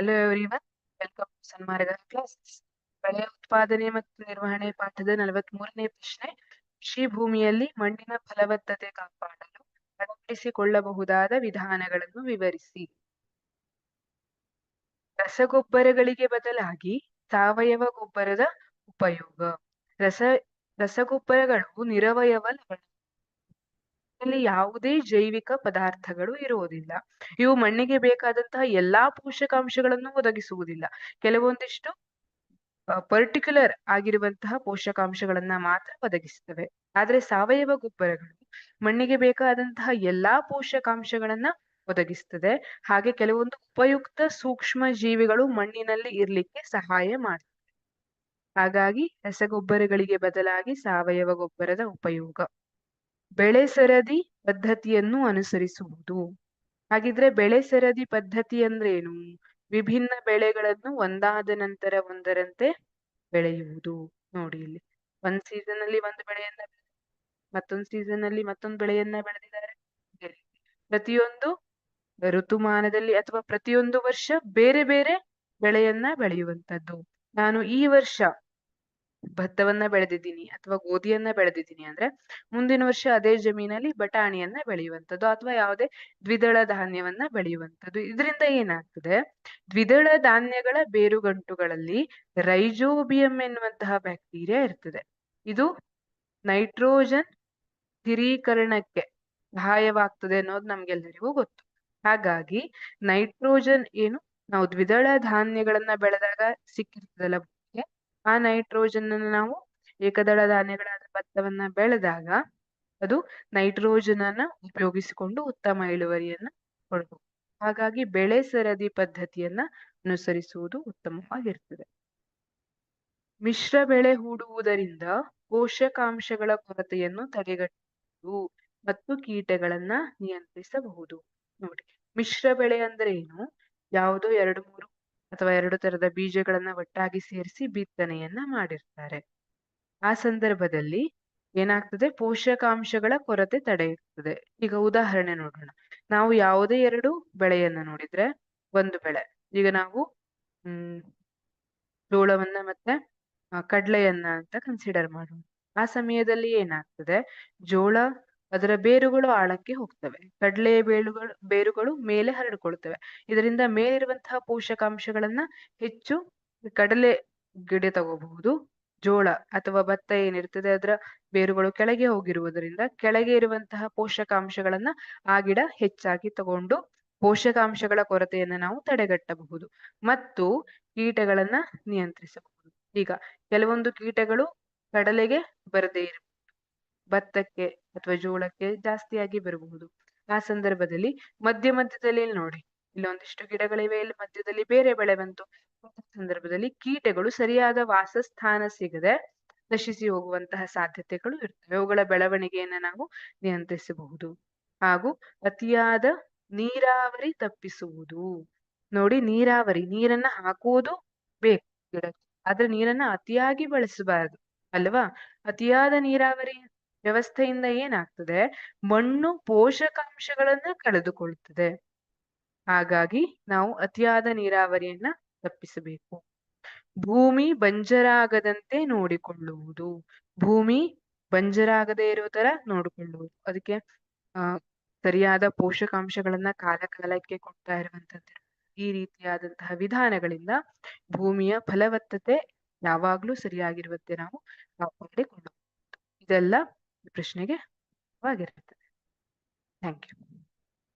Hello everyone, welcome to Sanmarga classes ಬೆಳೆ ಉತ್ಪಾದನೆ ಮತ್ತು ನಿರ್ವಹಣೆ ಪಾಠದ ನಲವತ್ಮೂರನೇ ಪ್ರಶ್ನೆ. ಕೃಷಿ ಭೂಮಿಯಲ್ಲಿ ಮಣ್ಣಿನ ಫಲವತ್ತತೆ ಕಾಪಾಡಲು ಅಳವಡಿಸಿಕೊಳ್ಳಬಹುದಾದ ವಿಧಾನಗಳನ್ನು ವಿವರಿಸಿ. ರಸಗೊಬ್ಬರಗಳಿಗೆ ಬದಲಾಗಿ ಸಾವಯವ ಗೊಬ್ಬರದ ಉಪಯೋಗ. ರಸ ರಸಗೊಬ್ಬರಗಳು ನಿರವಯವ ಲವಣ. ಇದರಲ್ಲಿ ಯಾವುದೇ ಜೈವಿಕ ಪದಾರ್ಥಗಳು ಇರುವುದಿಲ್ಲ. ಇವು ಮಣ್ಣಿಗೆ ಬೇಕಾದಂತಹ ಎಲ್ಲಾ ಪೋಷಕಾಂಶಗಳನ್ನು ಒದಗಿಸುವುದಿಲ್ಲ. ಕೆಲವೊಂದಿಷ್ಟು ಪರ್ಟಿಕ್ಯುಲರ್ ಆಗಿರುವಂತಹ ಪೋಷಕಾಂಶಗಳನ್ನ ಮಾತ್ರ ಒದಗಿಸುತ್ತವೆ. ಆದ್ರೆ ಸಾವಯವ ಗೊಬ್ಬರಗಳು ಮಣ್ಣಿಗೆ ಬೇಕಾದಂತಹ ಎಲ್ಲಾ ಪೋಷಕಾಂಶಗಳನ್ನ ಒದಗಿಸ್ತದೆ. ಹಾಗೆ ಕೆಲವೊಂದು ಉಪಯುಕ್ತ ಸೂಕ್ಷ್ಮ ಜೀವಿಗಳು ಮಣ್ಣಿನಲ್ಲಿ ಇರ್ಲಿಕ್ಕೆ ಸಹಾಯ ಮಾಡ್ತದೆ ಹಾಗಾಗಿ ರಸಗೊಬ್ಬರಗಳಿಗೆ ಬದಲಾಗಿ ಸಾವಯವ ಗೊಬ್ಬರದ ಉಪಯೋಗ. ಬೆಳೆ ಸರದಿ ಪದ್ಧತಿಯನ್ನು ಅನುಸರಿಸುವುದು. ಹಾಗಿದ್ರೆ ಬೆಳೆ ಸರದಿ ಪದ್ಧತಿ ಅಂದ್ರೆ ಏನು ವಿಭಿನ್ನ ಬೆಳೆಗಳನ್ನು ಒಂದಾದ ನಂತರ ಒಂದರಂತೆ ಬೆಳೆಯುವುದು. ನೋಡಿ ಇಲ್ಲಿ. ಒಂದ್ ಸೀಸನ್ ಅಲ್ಲಿ ಒಂದು ಬೆಳೆಯನ್ನ ಮತ್ತೊಂದು ಸೀಸನ್ ಅಲ್ಲಿ ಮತ್ತೊಂದು ಬೆಳೆಯನ್ನ ಬೆಳೆದಿದ್ದಾರೆ. ಪ್ರತಿಯೊಂದು ಋತುಮಾನದಲ್ಲಿ ಅಥವಾ ಪ್ರತಿಯೊಂದು ವರ್ಷ ಬೇರೆ ಬೇರೆ ಬೆಳೆಯನ್ನ ಬೆಳೆಯುವಂತದ್ದು ನಾನು ಈ ವರ್ಷ ಭತ್ತವನ್ನ ಬೆಳೆದಿದ್ದೀನಿ ಅಥವಾ ಗೋಧಿಯನ್ನ ಬೆಳೆದಿದ್ದೀನಿ ಅಂದ್ರೆ ಮುಂದಿನ ವರ್ಷ ಅದೇ ಜಮೀನಲ್ಲಿ ಬಟಾಣಿಯನ್ನ ಬೆಳೆಯುವಂತದ್ದು ಅಥವಾ ಯಾವುದೇ ದ್ವಿದಳ ಧಾನ್ಯವನ್ನ ಬೆಳೆಯುವಂತದ್ದು ಇದರಿಂದ ಏನಾಗ್ತದೆ? ದ್ವಿದಳ ಧಾನ್ಯಗಳ ಬೇರುಗಂಟುಗಳಲ್ಲಿ ರೈಜೋಬಿಯಂ ಎನ್ನುವಂತಹ ಬ್ಯಾಕ್ಟೀರಿಯಾ ಇರ್ತದೆ. ಇದು ನೈಟ್ರೋಜನ್ ಸ್ಥಿರೀಕರಣಕ್ಕೆ ಸಹಾಯವಾಗ್ತದೆ ಅನ್ನೋದು ನಮ್ಗೆಲ್ಲರಿಗೂ ಗೊತ್ತು. ಹಾಗಾಗಿ ನೈಟ್ರೋಜನ್ ಏನು? ನಾವು ದ್ವಿದಳ ಧಾನ್ಯಗಳನ್ನ ಬೆಳೆದಾಗ ಸಿಕ್ಕಿರ್ತದಲ್ಲ ಆ ನೈಟ್ರೋಜನ್ ಅನ್ನು ನಾವು ಏಕದಳ ಧಾನ್ಯಗಳಾದ ಭತ್ತವನ್ನ ಬೆಳೆದಾಗ ಅದು ನೈಟ್ರೋಜನ್ ಅನ್ನ ಉಪಯೋಗಿಸಿಕೊಂಡು ಉತ್ತಮ ಇಳುವರಿಯನ್ನ ಕೊಡಬಹುದು ಹಾಗಾಗಿ ಬೆಳೆ ಸರದಿ ಪದ್ಧತಿಯನ್ನ ಅನುಸರಿಸುವುದು ಉತ್ತಮವಾಗಿರ್ತದೆ. ಮಿಶ್ರ ಬೆಳೆ ಹೂಡುವುದರಿಂದ ಪೋಷಕಾಂಶಗಳ ಕೊರತೆಯನ್ನು ತಡೆಗಟ್ಟಬಹುದು ಮತ್ತು ಕೀಟಗಳನ್ನ ನಿಯಂತ್ರಿಸಬಹುದು. ನೋಡಿ, ಮಿಶ್ರ ಬೆಳೆ ಅಂದ್ರೆ ಏನು? ಯಾವುದೋ ಎರಡು, ಮೂರು ಅಥವಾ ಎರಡು ತರದ ಬೀಜಗಳನ್ನ ಒಟ್ಟಾಗಿ ಸೇರಿಸಿ ಬಿತ್ತನೆಯನ್ನ ಮಾಡಿರ್ತಾರೆ. ಆ ಸಂದರ್ಭದಲ್ಲಿ ಏನಾಗ್ತದೆ? ಪೋಷಕಾಂಶಗಳ ಕೊರತೆ ತಡೆಯುತ್ತದೆ. ಈಗ ಉದಾಹರಣೆ ನೋಡೋಣ. ನಾವು ಯಾವುದೇ ಎರಡು ಬೆಳೆಯನ್ನ ನೋಡಿದ್ರೆ ಒಂದು ಬೆಳೆ. ಈಗ ನಾವು, ಹ್ಮ್, ಜೋಳವನ್ನ ಮತ್ತೆ ಕಡ್ಲೆಯನ್ನ ಅಂತ ಕನ್ಸಿಡರ್ ಮಾಡೋಣ. ಆ ಸಮಯದಲ್ಲಿ ಏನಾಗ್ತದೆ? ಜೋಳ ಅದರ ಬೇರುಗಳು ಆಳಕ್ಕೆ ಹೋಗ್ತವೆ. ಕಡಲೆಯ ಬೇರುಗಳು ಬೇರುಗಳು ಮೇಲೆ ಹರಡಿಕೊಳ್ತವೆ ಇದರಿಂದ ಮೇಲಿರುವಂತಹ ಪೋಷಕಾಂಶಗಳನ್ನ ಹೆಚ್ಚು ಕಡಲೆ ಗಿಡ ತಗೋಬಹುದು, ಜೋಳ ಅಥವಾ ಭತ್ತ ಏನಿರ್ತದೆ ಅದರ ಬೇರುಗಳು ಕೆಳಗೆ ಹೋಗಿರುವುದರಿಂದ ಕೆಳಗೆ ಇರುವಂತಹ ಪೋಷಕಾಂಶಗಳನ್ನ ಆ ಗಿಡ ಹೆಚ್ಚಾಗಿ ತಗೊಂಡು ಪೋಷಕಾಂಶಗಳ ಕೊರತೆಯನ್ನು ನಾವು ತಡೆಗಟ್ಟಬಹುದು ಮತ್ತು ಕೀಟಗಳನ್ನ ನಿಯಂತ್ರಿಸಬಹುದು. ಈಗ ಕೆಲವೊಂದು ಕೀಟಗಳು ಕಡಲೆಗೆ ಬರದೇ ಇರಬಹುದು ಭತ್ತಕ್ಕೆ ಅಥವಾ ಜೋಳಕ್ಕೆ ಜಾಸ್ತಿಯಾಗಿ ಬರಬಹುದು. ಆ ಸಂದರ್ಭದಲ್ಲಿ ಮಧ್ಯ ಮಧ್ಯದಲ್ಲಿ ನೋಡಿ ಇಲ್ಲೊಂದಿಷ್ಟು ಗಿಡಗಳಿವೆ, ಇಲ್ಲಿ ಮಧ್ಯದಲ್ಲಿ ಬೇರೆ ಬೆಳೆ ಬಂತು. ಸಂದರ್ಭದಲ್ಲಿ ಕೀಟಗಳು ಸರಿಯಾದ ವಾಸಸ್ಥಾನ ಸಿಗದೆ ನಶಿಸಿ ಹೋಗುವಂತಹ ಸಾಧ್ಯತೆಗಳು ಇರ್ತವೆ. ಅವುಗಳ ಬೆಳವಣಿಗೆಯನ್ನ ನಾವು ನಿಯಂತ್ರಿಸಬಹುದು. ಹಾಗೂ ಅತಿಯಾದ ನೀರಾವರಿ ತಪ್ಪಿಸುವುದು. ನೋಡಿ, ನೀರಾವರಿ, ನೀರನ್ನ ಹಾಕುವುದು ಬೇಕು. ಗಿಡಕ್ಕೆ ಆದ್ರೆ ನೀರನ್ನ ಅತಿಯಾಗಿ ಬಳಸಬಾರದು, ಅಲ್ವಾ? ಅತಿಯಾದ ನೀರಾವರಿ ವ್ಯವಸ್ಥೆಯಿಂದ ಏನಾಗ್ತದೆ? ಮಣ್ಣು ಪೋಷಕಾಂಶಗಳನ್ನ ಕಳೆದುಕೊಳ್ಳುತ್ತದೆ. ಹಾಗಾಗಿ ನಾವು ಅತಿಯಾದ ನೀರಾವರಿಯನ್ನ ತಪ್ಪಿಸಬೇಕು. ಭೂಮಿ ಬಂಜರಾಗದಂತೆ ನೋಡಿಕೊಳ್ಳುವುದು. ಭೂಮಿ ಬಂಜರಾಗದೇ ಇರೋ ತರ ನೋಡಿಕೊಳ್ಳುವುದು. ಅದಕ್ಕೆ, ಆ, ಸರಿಯಾದ ಪೋಷಕಾಂಶಗಳನ್ನ ಕಾಲ ಕಾಲಕ್ಕೆ ಕೊಡ್ತಾ ಇರುವಂತದ್ದು ಈ ರೀತಿಯಾದಂತಹ ವಿಧಾನಗಳಿಂದ ಭೂಮಿಯ ಫಲವತ್ತತೆ ಯಾವಾಗ್ಲೂ ಸರಿಯಾಗಿರುವಂತೆ ನಾವು ಕಾಪಾಡಿಕೊಳ್ಳಬಹುದು. ಇದೆಲ್ಲ ಪ್ರಶ್ನೆಗೆ ವಾಗಿರ್ತದೆ ಥ್ಯಾಂಕ್ ಯು